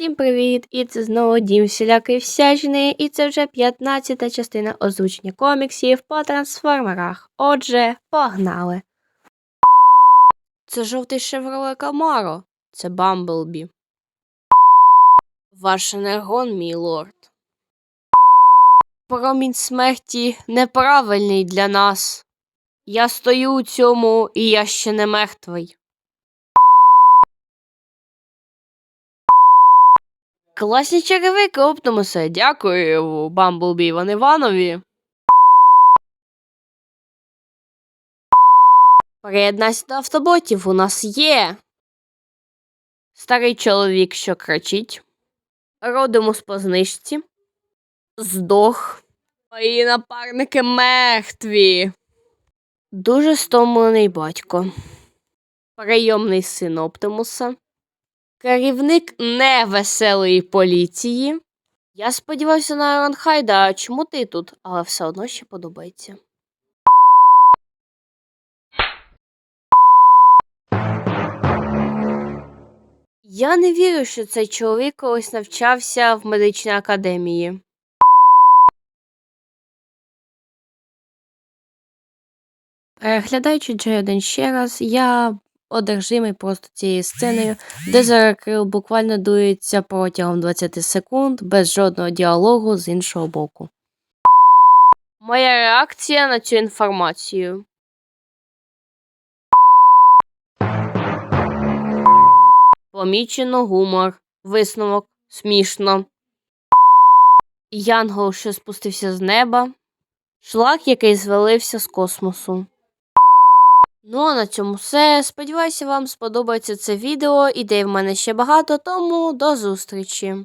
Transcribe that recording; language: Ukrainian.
Всім привіт! І це знову Дім всілякої всячини, і це вже 15 частина озвучення коміксів по трансформерах. Отже, погнали! Це жовтий Chevrolet Camaro. Це Бамблбі. Ваш енергон, мій лорд. Промінь смерті неправильний для нас. Я стою у цьому, і я ще не мертвий. Класні черевики, Оптимусе. Дякую, Бамблбі Іван Іванові. Приєднайся до автоботів, у нас є. Старий чоловік, що кричить. Родимус по знижці. Здох. Мої напарники мертві. Дуже стомлений батько. Прийомний син Оптимуса. Керівник невеселої поліції. Я сподівався на Іронхайда, а чому ти тут? Але все одно ще подобається. Я не вірю, що цей чоловік колись навчався в медичній академії. Переглядаючи Джей-1 ще раз, я одержимий просто цією сценою, де Заракрил буквально дується протягом 20 секунд без жодного діалогу з іншого боку. Моя реакція на цю інформацію. Помічено гумор, висновок, смішно. Янгол, що спустився з неба, шлак, який звалився з космосу. Ну а на цьому все. Сподіваюся, вам сподобається це відео. Ідей в мене ще багато, тому до зустрічі!